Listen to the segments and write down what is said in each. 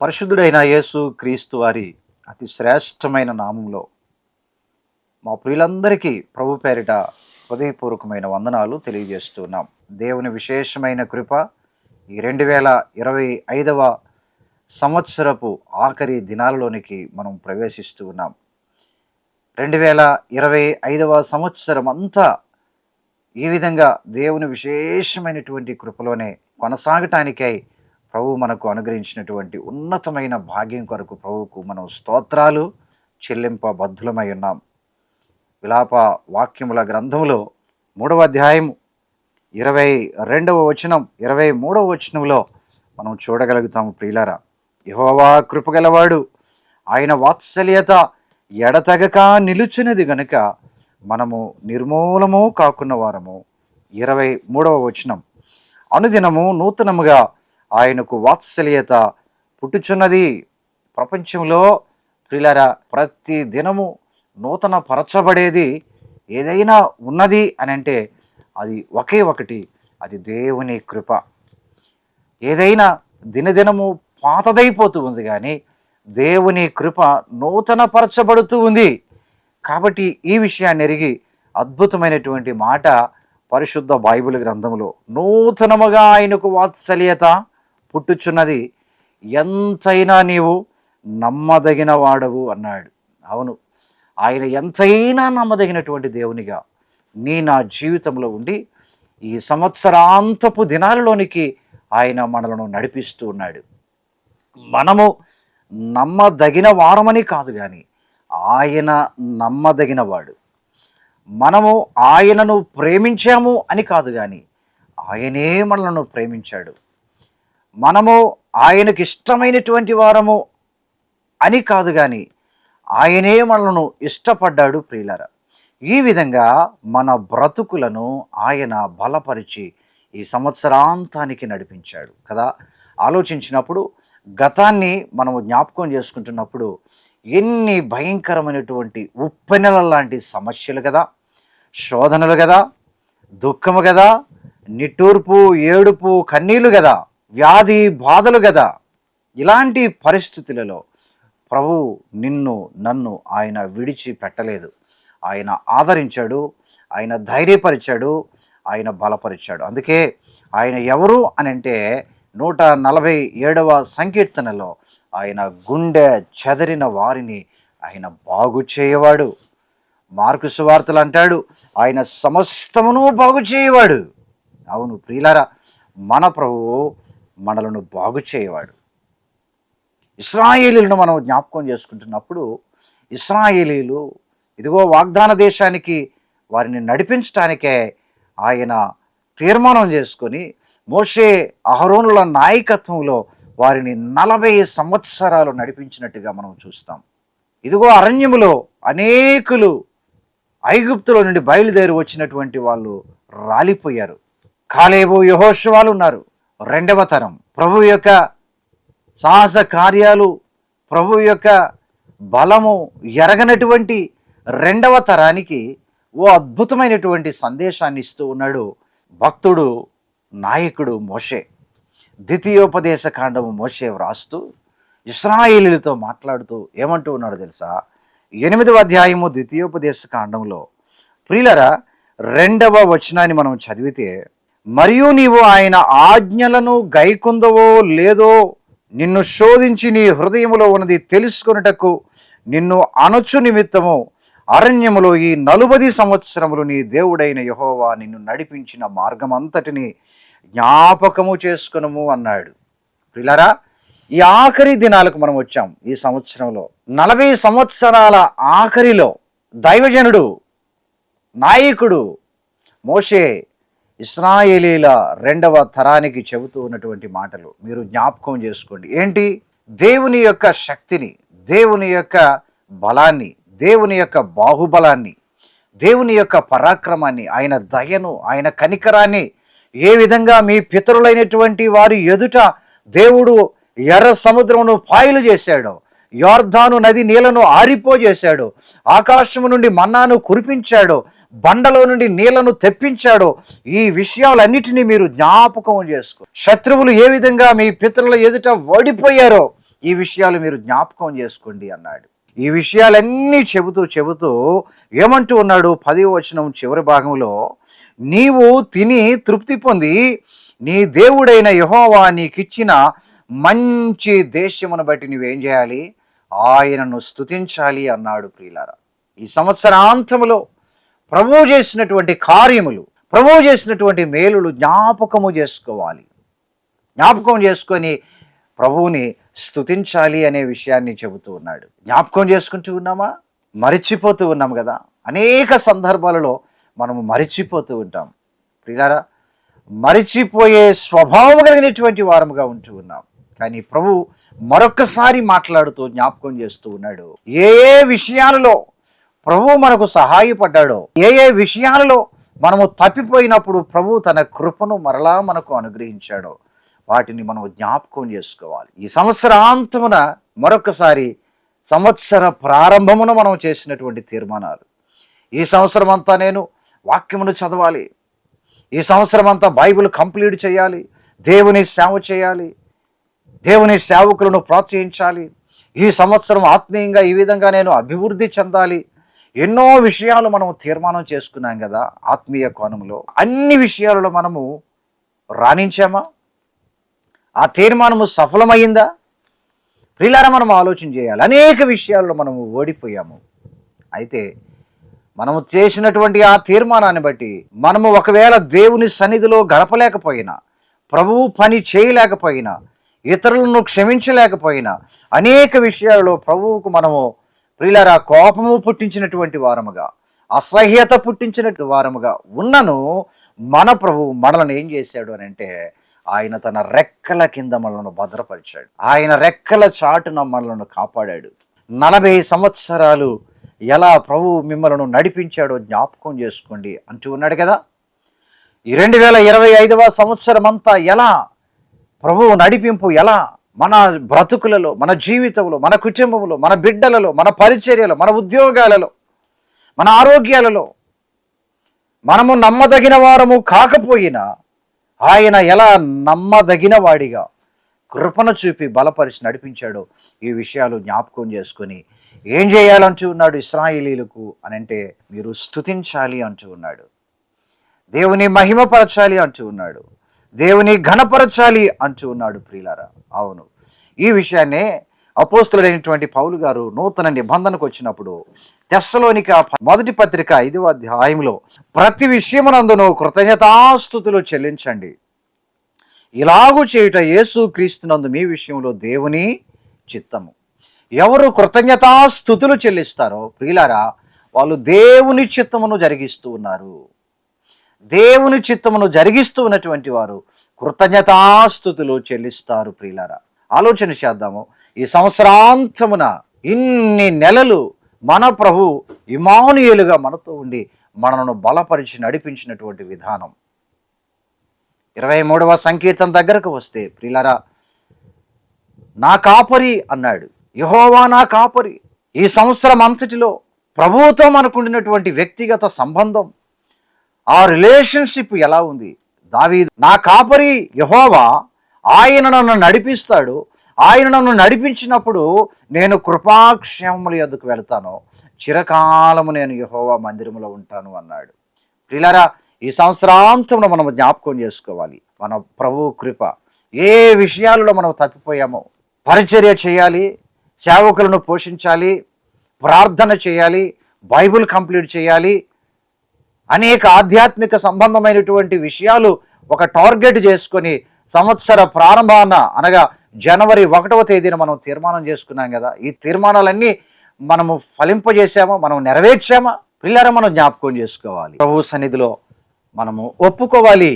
పరిశుద్ధుడైన యేసు క్రీస్తు వారి అతి శ్రేష్టమైన నామంలో మా ప్రియులందరికీ ప్రభు పేరిట హృదయపూర్వకమైన వందనాలు తెలియజేస్తున్నాం. దేవుని విశేషమైన కృప ఈ రెండు వేల ఇరవై ఐదవ సంవత్సరపు ఆఖరి దినాలలోనికి మనం ప్రవేశిస్తూ ఉన్నాం. రెండు వేల ఇరవై ఐదవ సంవత్సరం అంతా ఈ విధంగా దేవుని విశేషమైనటువంటి కృపలోనే కొనసాగటానికై ప్రభు మనకు అనుగ్రహించినటువంటి ఉన్నతమైన భాగ్యం కొరకు ప్రభువుకు మనం స్తోత్రాలు చెల్లింపబద్ధులమై ఉన్నాం. విలాప వాక్యముల గ్రంథములో మూడవ అధ్యాయం ఇరవై రెండవ వచనం ఇరవై మూడవ వచనంలో మనం చూడగలుగుతాము ప్రియులారా. యహోవా కృపగలవాడు ఆయన వాత్సల్యత ఎడతగక నిలుచున్నది గనుక మనము నిర్మూలము కాకున్న వారము. ఇరవై మూడవ వచనం. అనుదినము నూతనముగా ఆయనకు వాత్సల్యత పుట్టుచున్నది. ప్రపంచంలో ప్రియులారా ప్రతి దినము నూతన పరచబడేది ఏదైనా ఉన్నది అని అంటే అది ఒకే ఒకటి అది దేవుని కృప. ఏదైనా దినదినము పాతదైపోతూ ఉంది కానీ దేవుని కృప నూతన పరచబడుతూ ఉంది. కాబట్టి ఈ విషయాన్ని ఎరిగి అద్భుతమైనటువంటి మాట పరిశుద్ధ బైబిల్ గ్రంథంలో నూతనముగా ఆయనకు వాత్సల్యత పుట్టుచున్నది ఎంతైనా నీవు నమ్మదగిన వాడవు అన్నాడు. అవును ఆయన ఎంతైనా నమ్మదగినటువంటి దేవునిగా నీ నా జీవితంలో ఉండి ఈ సంవత్సరాంతపు దినాలలోనికి ఆయన మనలను నడిపిస్తూ ఉన్నాడు. మనము నమ్మదగిన వారమని కాదు కానీ ఆయన నమ్మదగినవాడు మనము ఆయనను ప్రేమించాము అని కాదు కానీ ఆయనే మనలను ప్రేమించాడు. మనము ఆయనకి ఇష్టమైనటువంటి వారము అని కాదు కానీ ఆయనే మనలను ఇష్టపడ్డాడు ప్రియులర. ఈ విధంగా మన బ్రతుకులను ఆయన బలపరిచి ఈ సంవత్సరాంతానికి నడిపించాడు కదా. ఆలోచించినప్పుడు గతాన్ని మనము జ్ఞాపకం చేసుకుంటున్నప్పుడు ఎన్ని భయంకరమైనటువంటి ఉప్పెనెల లాంటి సమస్యలు కదా. శోధనలు కదా. దుఃఖము కదా. నిట్టూర్పు ఏడుపు కన్నీళ్ళు కదా. వ్యాధి బాధలు కదా ఇలాంటి పరిస్థితులలో ప్రభు నిన్ను నన్ను ఆయన విడిచి పెట్టలేదు ఆయన ఆదరించాడు ఆయన ధైర్యపరిచాడు ఆయన బలపరిచాడు. అందుకే ఆయన ఎవరు అని అంటే నూట నలభై ఏడవ సంకీర్తనలో ఆయన గుండె చెదరిన వారిని ఆయన బాగు చేయవాడు. మార్కు సువార్తలు అంటాడు ఆయన సమస్తమును బాగు చేయవాడు. అవును ప్రియులారా మన ప్రభువు మనలను బాగు చేయవాడు. ఇస్రాయేలీలను మనం జ్ఞాపకం చేసుకుంటున్నప్పుడు ఇస్రాయేలీలు ఇదిగో వాగ్దాన దేశానికి వారిని నడిపించడానికే ఆయన తీర్మానం చేసుకొని మోషే అహరోనుల నాయకత్వంలో వారిని నలభై సంవత్సరాలు నడిపించినట్టుగా మనం చూస్తాం. ఇదిగో అరణ్యములో అనేకులు ఐగుప్తులో నుండి బయలుదేరి వచ్చినటువంటి వాళ్ళు రాలిపోయారు. కాలేబు యహోశవాలు ఉన్నారు. రెండవ తరం. ప్రభు యొక్క సాహస కార్యాలు ప్రభు యొక్క బలము ఎరగనటువంటి రెండవ తరానికి ఓ అద్భుతమైనటువంటి సందేశాన్ని ఇస్తూ ఉన్నాడు భక్తుడు నాయకుడు మోషే. ద్వితీయోపదేశ కాండము మోషే వ్రాస్తూ ఇస్రాయేలీలతో మాట్లాడుతూ ఏమంటూ ఉన్నాడు తెలుసా? ఎనిమిదవ అధ్యాయము ద్వితీయోపదేశ కాండంలో. ప్రియులరా రెండవ వచనాన్ని మనం చదివితే మరియు నీవు ఆయన ఆజ్ఞలను గైకుందవో లేదో నిన్ను శోధించి నీ హృదయములో ఉన్నది తెలుసుకొనుటకు నిన్ను అనొచ్చు నిమిత్తము. అరణ్యములో ఈ నలుబది సంవత్సరములు నీ దేవుడైన యహోవా నిన్ను నడిపించిన మార్గమంతటిని జ్ఞాపకము చేసుకునము అన్నాడు. పిల్లరా ఈ ఆఖరి దినాలకు మనం వచ్చాం ఈ సంవత్సరంలో. నలభై సంవత్సరాల ఆఖరిలో దైవజనుడు నాయకుడు మోషే ఇస్రాయేలీల రెండవ తరానికి చెబుతూ ఉన్నటువంటి మాటలు మీరు జ్ఞాపకం చేసుకోండి. ఏంటి? దేవుని యొక్క శక్తిని దేవుని యొక్క బలాన్ని దేవుని యొక్క బాహుబలాన్ని దేవుని యొక్క పరాక్రమాన్ని ఆయన దయను ఆయన కనికరాన్ని ఏ విధంగా మీ పితరులైనటువంటి వారి ఎదుట దేవుడు ఎర్ర సముద్రమును పాయలు చేశాడో యోర్ధాను నది నీళ్ళను ఆరిపోజేశాడు ఆకాశము నుండి మన్నాను కురిపించాడు బండలో నుండి నీళ్ళను తెప్పించాడు ఈ విషయాలన్నిటినీ మీరు జ్ఞాపకం చేసుకో. శత్రువులు ఏ విధంగా మీ పితరుల ఎదుట ఓడిపోయారో ఈ విషయాలు మీరు జ్ఞాపకం చేసుకోండి అన్నాడు. ఈ విషయాలన్నీ చెబుతూ చెబుతూ ఏమంటూ ఉన్నాడు పది వచనం చివరి భాగంలో? నీవు తిని తృప్తి పొంది నీ దేవుడైన యహోవా నీకిచ్చిన మంచి దేశమును బట్టి నువ్వేం చేయాలి? ఆయనను స్తుతించాలి అన్నాడు ప్రియులారా. ఈ సంవత్సరాంతములో ప్రభువు చేసినటువంటి కార్యములు ప్రభువు చేసినటువంటి మేలులు జ్ఞాపకము చేసుకోవాలి. జ్ఞాపకం చేసుకొని ప్రభువుని స్తుతించాలి అనే విషయాన్ని చెబుతూ ఉన్నాడు. జ్ఞాపకం చేసుకుంటూ ఉన్నామా? మరిచిపోతూ ఉన్నాం కదా. అనేక సందర్భాలలో మనము మరిచిపోతూ ఉంటాం. ప్రియారా మరిచిపోయే స్వభావం కలిగినటువంటి వారముగా ఉంటూ ఉన్నాం. కానీ ప్రభు మరొకసారి మాట్లాడుతూ జ్ఞాపకం చేస్తూ ఉన్నాడు. ఏ ఏ విషయాలలో ప్రభు మనకు సహాయపడ్డాడో. ఏ ఏ విషయాలలో మనము తప్పిపోయినప్పుడు ప్రభు తన కృపను మరలా మనకు అనుగ్రహించాడో. వాటిని మనం జ్ఞాపకం చేసుకోవాలి. ఈ సంవత్సరాంతమున మరొకసారి సంవత్సర ప్రారంభమున మనం చేసినటువంటి తీర్మానాలు. ఈ సంవత్సరం అంతా నేను వాక్యమును చదవాలి. ఈ సంవత్సరం అంతా బైబిల్ కంప్లీట్ చేయాలి. దేవుని సేవ చేయాలి. దేవుని సేవకులను ప్రోత్సహించాలి. ఈ సంవత్సరం ఆత్మీయంగా ఈ విధంగా నేను అభివృద్ధి చెందాలి. ఎన్నో విషయాలు మనం తీర్మానం చేసుకున్నాం కదా ఆత్మీయ కోణంలో. అన్ని విషయాలలో మనము రాణించామా? ఆ తీర్మానము సఫలమైందా ప్రిలారా మనం ఆలోచన చేయాలి. అనేక విషయాల్లో మనము ఓడిపోయాము. అయితే మనము చేసినటువంటి ఆ తీర్మానాన్ని బట్టి మనము ఒకవేళ దేవుని సన్నిధిలో గడపలేకపోయినా ప్రభువు పని చేయలేకపోయినా ఇతరులను క్షమించలేకపోయినా అనేక విషయాలలో ప్రభువుకు మనము ప్రియులారా కోపము పుట్టించినటువంటి వారముగా అసహ్యత పుట్టించినట్టు వారముగా ఉన్నను మన ప్రభువు మనలను ఏం చేశాడు అని అంటే ఆయన తన రెక్కల కింద మనలను భద్రపరిచాడు. ఆయన రెక్కల చాటున మనలను కాపాడాడు. నలభై సంవత్సరాలు ఎలా ప్రభు మిమ్మల్ని నడిపించాడో జ్ఞాపకం చేసుకోండి అంటూ ఉన్నాడు కదా. ఈ రెండు వేల ఇరవై ఐదవ సంవత్సరం అంతా ఎలా ప్రభువు నడిపింపు ఎలా మన బ్రతుకులలో మన జీవితంలో మన కుటుంబంలో మన బిడ్డలలో మన పరిచర్యలో మన ఉద్యోగాలలో మన ఆరోగ్యాలలో మనము నమ్మదగిన వారము కాకపోయినా ఆయన ఎలా నమ్మదగిన వాడిగా కృపను చూపి బలపరిచి నడిపించాడో ఈ విషయాలు జ్ఞాపకం చేసుకొని ఏం చేయాలంటూ ఉన్నాడు ఇస్రాయేలీలకు అని అంటే మీరు స్తుతించాలి అంటూ ఉన్నాడు. దేవుని మహిమపరచాలి అంటూ ఉన్నాడు. దేవుని ఘనపరచాలి అంటూ ఉన్నాడు ప్రియులారా. అవును. ఈ విషయాన్నే అపోస్తులైనటువంటి పౌలు గారు నూతన నిబంధనకు వచ్చినప్పుడు తెస్సలోనిక మొదటి పత్రిక ఐదవ అధ్యాయంలో ప్రతి విషయమునందును కృతజ్ఞతాస్థుతులు చెల్లించండి. ఇలాగూ చేయుట యేసు క్రీస్తునందు మీ విషయంలో దేవుని చిత్తము. ఎవరు కృతజ్ఞతాస్థుతులు చెల్లిస్తారో ప్రియులారా వాళ్ళు దేవుని చిత్తమును జరిగిస్తూ ఉన్నారు. దేవుని చిత్తమును జరిగిస్తూ ఉన్నటువంటి వారు కృతజ్ఞతాస్థుతులు చెల్లిస్తారు ప్రియులారా. ఆలోచన చేద్దాము. ఈ సంవత్సరాంతమున ఇన్ని నెలలు మన ప్రభు ఇమానుయేలుగా మనతో ఉండి మనను బలపరిచి నడిపించినటువంటి విధానం. ఇరవై మూడవ సంకీర్తన దగ్గరకు వస్తే ప్రియులారా నా కాపరి అన్నాడు. యహోవా నా కాపరి. ఈ సంవత్సరం అంతటిలో ప్రభువుతో మనకుండినటువంటి వ్యక్తిగత సంబంధం ఆ రిలేషన్షిప్ ఎలా ఉంది? దావీ నా కాపరి యహోవా ఆయన నన్ను నడిపిస్తాడు. ఆయన నన్ను నడిపించినప్పుడు నేను కృపాక్షేమముల యొద్దకు వెళ్తాను. చిరకాలము నేను యహోవా మందిరములో ఉంటాను అన్నాడు. ప్రిలారా ఈ సంవత్సరాంతంలో మనం జ్ఞాపకం చేసుకోవాలి. మన ప్రభు కృప. ఏ విషయాలలో మనం తప్పిపోయామో పరిచర్య చేయాలి సేవకులను పోషించాలి ప్రార్థన చేయాలి బైబిల్ కంప్లీట్ చేయాలి అనేక ఆధ్యాత్మిక సంబంధమైనటువంటి విషయాలు ఒక టార్గెట్ చేసుకొని సంవత్సర ప్రారంభాన అనగా జనవరి ఒకటవ తేదీన మనం తీర్మానం చేసుకున్నాం కదా. ఈ తీర్మానాలన్నీ మనము ఫలింపజేసామా మనం నెరవేర్చామా? పిల్లర మనం జ్ఞాపకం చేసుకోవాలి. ప్రభు సన్నిధిలో మనము ఒప్పుకోవాలి.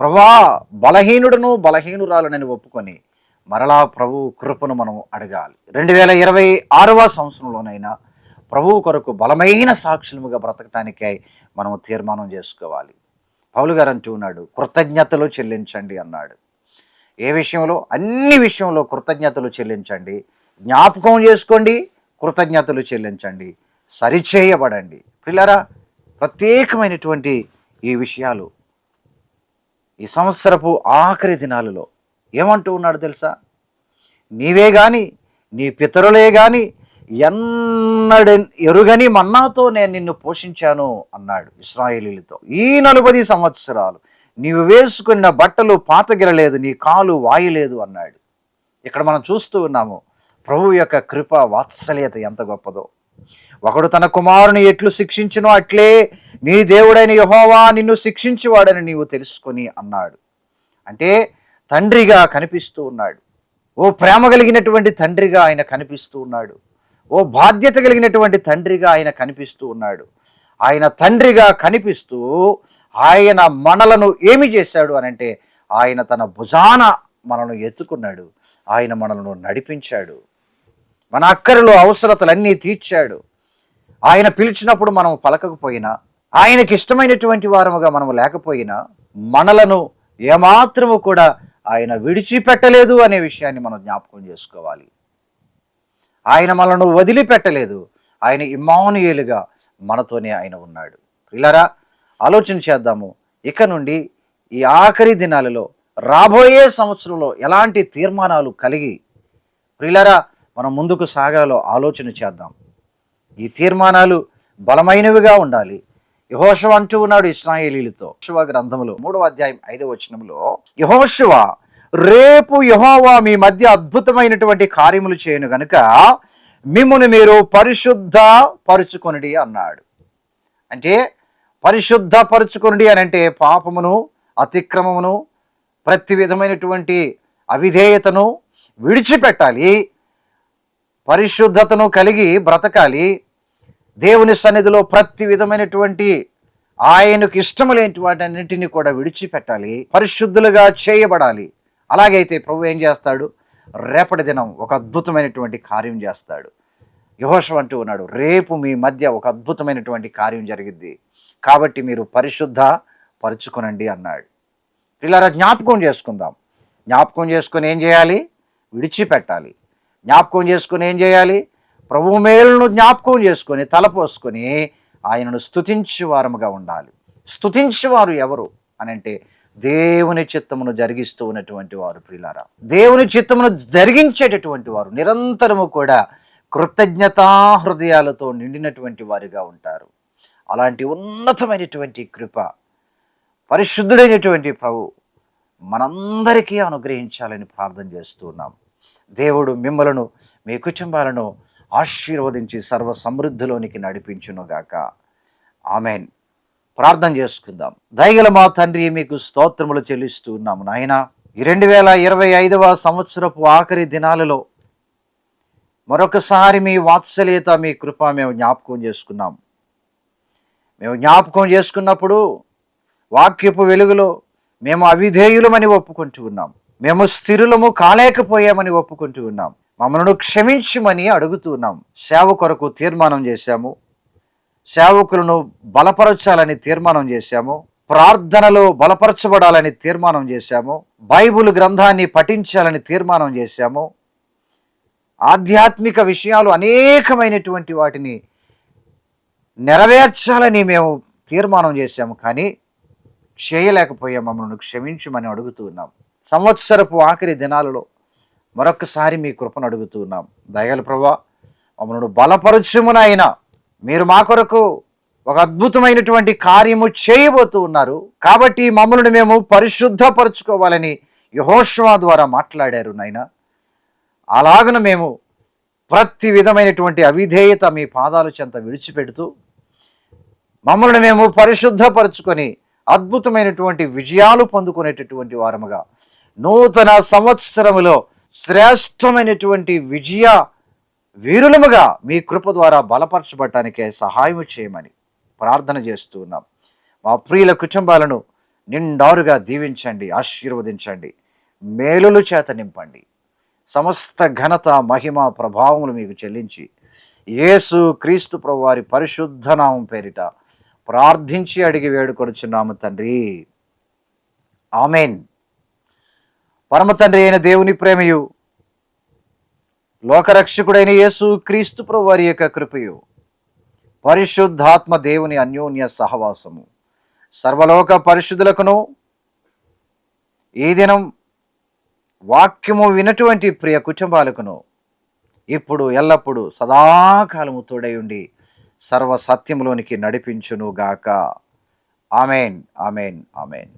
ప్రభా బలహీనుడును బలహీనురాలనని ఒప్పుకొని మరలా ప్రభు కృపను మనం అడగాలి. రెండు వేల ఇరవై ఆరవ సంవత్సరంలోనైనా ప్రభువు కొరకు బలమైన సాక్షులుగా బ్రతకటానికై మనము తీర్మానం చేసుకోవాలి. పౌలు గారు అంటూ ఉన్నాడు కృతజ్ఞతలు చెల్లించండి అన్నాడు. ఏ విషయంలో? అన్ని విషయంలో కృతజ్ఞతలు చెల్లించండి. జ్ఞాపకం చేసుకోండి కృతజ్ఞతలు చెల్లించండి. సరిచేయబడండి. పిల్లరా ప్రత్యేకమైనటువంటి ఈ విషయాలు ఈ సంవత్సరపు ఆఖరి దినాలలో ఏమంటూ ఉన్నాడు తెలుసా? నీవే కానీ నీ పితరులే కానీ ఎన్నడ ఎరుగని మన్నాతో నేను నిన్ను పోషించాను అన్నాడు ఇస్రాయేలీలతో. ఈ నలభై సంవత్సరాలు నీవు వేసుకున్న బట్టలు పాతగిరలేదు నీ కాలు వాయలేదు అన్నాడు. ఇక్కడ మనం చూస్తూ ఉన్నాము ప్రభు యొక్క కృప వాత్సల్యత ఎంత గొప్పదో. ఒకడు తన కుమారుని ఎట్లు శిక్షించునో అట్లే నీ దేవుడైన యహోవా నిన్ను శిక్షించేవాడని నీవు తెలుసుకొని అన్నాడు. అంటే తండ్రిగా కనిపిస్తూ ఉన్నాడు. ఓ ప్రేమ కలిగినటువంటి తండ్రిగా ఆయన కనిపిస్తూ ఉన్నాడు. ఓ బాధ్యత కలిగినటువంటి తండ్రిగా ఆయన కనిపిస్తూ ఉన్నాడు. ఆయన తండ్రిగా కనిపిస్తూ ఆయన మనలను ఏమి చేశాడు అని అంటే ఆయన తన భుజాన మనను ఎత్తుకున్నాడు. ఆయన మనలను నడిపించాడు. మన అక్కరలో అవసరతలన్నీ తీర్చాడు. ఆయన పిలిచినప్పుడు మనం పలకకపోయినా ఆయనకి ఇష్టమైనటువంటి వారముగా మనం లేకపోయినా మనలను ఏమాత్రము కూడా ఆయన విడిచిపెట్టలేదు అనే విషయాన్ని మనం జ్ఞాపకం చేసుకోవాలి. ఆయన మనను వదిలిపెట్టలేదు. ఆయన ఇమానుయేలుగా మనతోనే ఆయన ఉన్నాడు. ఇలారా ఆలోచన చేద్దాము. ఇక నుండి ఈ ఆఖరి దినాలలో రాబోయే సంవత్సరంలో ఎలాంటి తీర్మానాలు కలిగి ప్రిలరా మనం ముందుకు సాగాలో ఆలోచన చేద్దాం. ఈ తీర్మానాలు బలమైనవిగా ఉండాలి. యహోషవ అంటూ ఉన్నాడు ఇస్రాయేలీలతో శివ గ్రంథములో మూడవ అధ్యాయం ఐదవ వచనంలో యహోశివ రేపు యహోవా మీ మధ్య అద్భుతమైనటువంటి కార్యములు చేయను గనుక మిమ్మల్ని మీరు పరిశుద్ధ పరుచుకొనిడి అన్నాడు. అంటే పరిశుద్ధ పరుచుకొనిడి అని అంటే పాపమును అతిక్రమమును ప్రతి విధమైనటువంటి అవిధేయతను విడిచిపెట్టాలి పరిశుద్ధతను కలిగి బ్రతకాలి దేవుని సన్నిధిలో ప్రతి విధమైనటువంటి ఆయనకు ఇష్టము లేని వాటన్నింటినీ కూడా విడిచిపెట్టాలి పరిశుద్ధులుగా చేయబడాలి. అలాగైతే ప్రభు ఏం చేస్తాడు? రేపటి దినం ఒక అద్భుతమైనటువంటి కార్యం చేస్తాడు. యహోషం అంటూ ఉన్నాడు రేపు మీ మధ్య ఒక అద్భుతమైనటువంటి కార్యం జరిగిద్ది. కాబట్టి మీరు పరిశుద్ధ పరుచుకునండి అన్నాడు. ఇలా జ్ఞాపకం చేసుకుందాం. జ్ఞాపకం చేసుకుని ఏం చేయాలి? విడిచిపెట్టాలి. జ్ఞాపకం చేసుకుని ఏం చేయాలి? ప్రభు మేలును జ్ఞాపకం చేసుకొని తలపోసుకొని ఆయనను స్థుతించేవారముగా ఉండాలి. స్థుతించేవారు ఎవరు? అని అంటే దేవుని చిత్తమును జరిగిస్తూ ఉన్నటువంటి వారు ప్రిలారా. దేవుని చిత్తమును జరిగించేటటువంటి వారు నిరంతరము కూడా కృతజ్ఞతా హృదయాలతో నిండినటువంటి వారిగా ఉంటారు. అలాంటి ఉన్నతమైనటువంటి కృప పరిశుద్ధుడైనటువంటి ప్రభు మనందరికీ అనుగ్రహించాలని ప్రార్థన చేస్తూ ఉన్నాం. దేవుడు మిమ్మలను మీ కుటుంబాలను ఆశీర్వదించి సర్వ సమృద్ధిలోనికి నడిపించునుగాక. ఆమెన్. ప్రార్థన చేసుకుందాం. దయగల మా తండ్రి మీకు స్తోత్రములు చెల్లిస్తూ ఉన్నాము నాయన. ఈ రెండు వేల ఇరవై ఐదవ సంవత్సరపు ఆఖరి దినాలలో మరొకసారి మీ వాత్సల్యత మీ కృప మేము జ్ఞాపకం చేసుకున్నాం. మేము జ్ఞాపకం చేసుకున్నప్పుడు వాక్యపు వెలుగులో మేము అవిధేయులమని ఒప్పుకుంటూ ఉన్నాం. మేము స్థిరులము కాలేకపోయామని ఒప్పుకుంటూ ఉన్నాం. మమ్మల్ని క్షమించమని అడుగుతున్నాం సేవ కొరకు తీర్మానం చేశాము. సేవకులను బలపరచాలని తీర్మానం చేశాము. ప్రార్థనలో బలపరచబడాలని తీర్మానం చేశాము. బైబుల్ గ్రంథాన్ని పఠించాలని తీర్మానం చేశాము. ఆధ్యాత్మిక విషయాలు అనేకమైనటువంటి వాటిని నెరవేర్చాలని మేము తీర్మానం చేశాము. కానీ చేయలేకపోయాం. మమ్మల్ని క్షమించమని అడుగుతూ ఉన్నాం. సంవత్సరపు ఆఖరి దినాలలో మరొకసారి మీ కృపను అడుగుతూ ఉన్నాం. దయగల ప్రభా మమ్మల్ని బలపరచుమునైనా మీరు మా కొరకు ఒక అద్భుతమైనటువంటి కార్యము చేయబోతూ ఉన్నారు. కాబట్టి మమ్మల్ని మేము పరిశుద్ధపరచుకోవాలని యహోష్వా ద్వారా మాట్లాడారు నాయన. అలాగన మేము ప్రతి విధమైనటువంటి అవిధేయత మీ పాదాలు చెంత విడిచిపెడుతూ మమ్మల్ని మేము పరిశుద్ధపరచుకొని అద్భుతమైనటువంటి విజయాలు పొందుకునేటటువంటి వారముగా నూతన సంవత్సరములో శ్రేష్టమైనటువంటి విజయ వీరులముగా మీ కృప ద్వారా బలపరచబడటానికే సహాయం చేయమని ప్రార్థన చేస్తూ ఉన్నాం. మా ప్రియుల కుటుంబాలను నిండారుగా దీవించండి ఆశీర్వదించండి మేలులు చేత నింపండి. సమస్త ఘనత మహిమ ప్రభావములు మీకు చెల్లించి యేసు క్రీస్తు ప్రభువారి పరిశుద్ధ నామం పేరిట ప్రార్థించి అడిగి వేడుకొడుచున్నాము తండ్రి. ఆమెన్. పరమ తండ్రి అయిన దేవుని ప్రేమయు లోకరక్షకుడైన యేసు క్రీస్తు ప్రభు వారి యొక్క కృపయు పరిశుద్ధాత్మ దేవుని అన్యోన్య సహవాసము. సర్వలోక పరిశుద్ధులకును ఈ దినం వాక్యము వినటువంటి ప్రియ కుటుంబాలకును ఇప్పుడు ఎల్లప్పుడూ సదాకాలము తోడై ఉండి సర్వ సత్యంలోనికి నడిపించును గాక ఆమెన్ ఆమెన్ ఆమెన్.